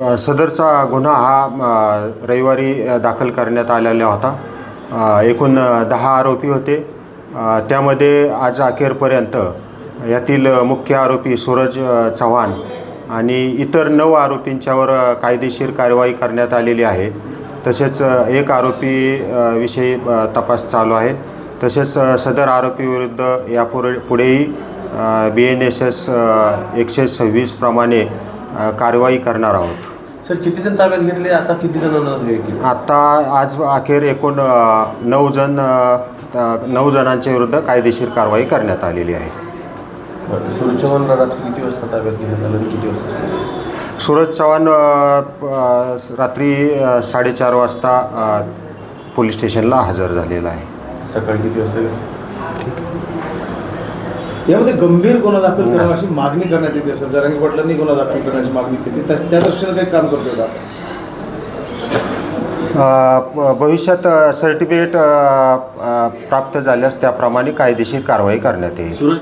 सदरचा गुन्हा हा रविवारी दाखल करण्यात आलेला होता. एकूण दहा आरोपी होते. त्यामध्ये आज अखेरपर्यंत यातील मुख्य आरोपी सूरज चव्हाण आणि इतर नऊ आरोपींच्यावर कायदेशीर कारवाई करण्यात आलेली आहे. तसेच एक आरोपी विषयी तपास चालू आहे. तसेच सदर आरोपीविरुद्ध यापुढे पुढेही बी एन एस एस एकशे सव्वीसप्रमाणे कारवाई करणार आहोत. सर किती जण ताब्यात घेतले आता किती जणांना हे केलं आता आज अखेर एकूण अ, नऊ जण अ, त- नऊ जणांच्या विरुद्ध कायदेशीर कारवाई करण्यात आलेली आहे सूर्य चव्हाणला रात्री किती वाजता ताब्यात घेण्यात आलं आणि किती वाजता सोडलं? सूरज चव्हाण अ, प- अ, रात्री अ, साडेचार वाजता अ, पोलीस स्टेशनला हजर झालेला आहे सकाळी किती वाजता? यामध्ये गंभीर गुन्हा दाखल करावा अशी मागणी करण्यात येते सर जरांगी पाटलांनी गुन्हा दाखल करण्याची मागणी केली. त्या त्या दृष्टीनं काही काम करतोय का? भविष्यात सर्टिफिकेट प्राप्त झाल्यास त्याप्रमाणे कायदेशीर कारवाई करण्यात येईल.